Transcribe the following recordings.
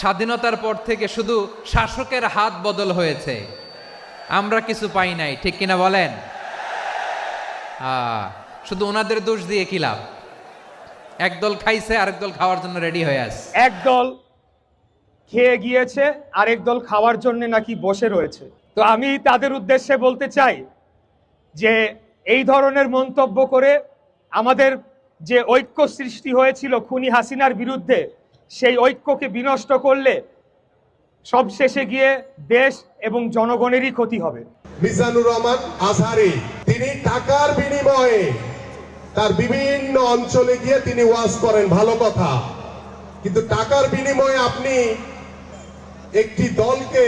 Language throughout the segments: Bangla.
স্বাধীনতার পর থেকে শুধু শাসকের হাত বদল হয়েছে। আমরা কিছু পাই নাই, ঠিক কিনা বলেন? শুধু ওনাদের দোষ দিয়ে কি লাভ? একদল খাইছে, আরেক দল খাওয়ার জন্য রেডি হয়ে আছে। একদল খেয়ে গিয়েছে, আরেক দল খাওয়ার জন্য নাকি বসে রয়েছে। তো আমি তাদের উদ্দেশ্যে বলতে চাই যে, এই ধরনের মন্তব্য করে আমাদের যে ঐক্য সৃষ্টি হয়েছিল খুনি হাসিনার বিরুদ্ধে সেই ঐক্যকে বিনষ্ট করলে সব শেষে গিয়ে দেশ এবং জনগণেরই ক্ষতি হবে। মিজানুর রহমান আজহারি তিনি টাকার বিনিময়ে তার বিভিন্ন অঞ্চলে গিয়ে তিনি ওয়াজ করেন ভালো কথা। কিন্তু টাকার বিনিময়ে আপনি একটি দলকে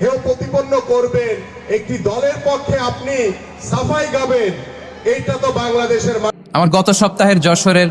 হেয় প্রতিপন্ন করবেন একটি দলের পক্ষে আপনি সাফাই গাবেন এইটা তো বাংলাদেশের আমার গত সপ্তাহের যশোরের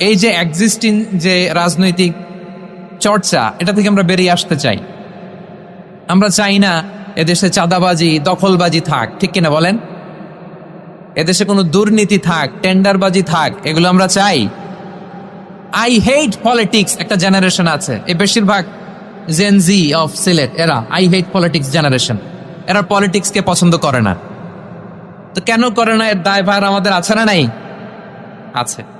এই যে এক্সিস্টিং যে রাজনৈতিক চর্চা, এটা থেকে আমরা বেরিয়ে আসতে চাই। আমরা চাই না এদেশে চাঁদাবাজি, দখলবাজি থাক, ঠিক কিনা বলেন? এদেশে কোনো দুর্নীতি থাক, টেন্ডারবাজি থাক, এগুলো আমরা চাই। আই হেট পলিটিক্স একটা জেনারেশন আছে। এই বেশিরভাগ জেনজি অফ সিলেট এরা আই হেট পলিটিক্স জেনারেশন এরা পলিটিক্সকে পছন্দ করে না। তো কেন করে না? এর দায়ভার আমাদের আছে না নাই? আছে।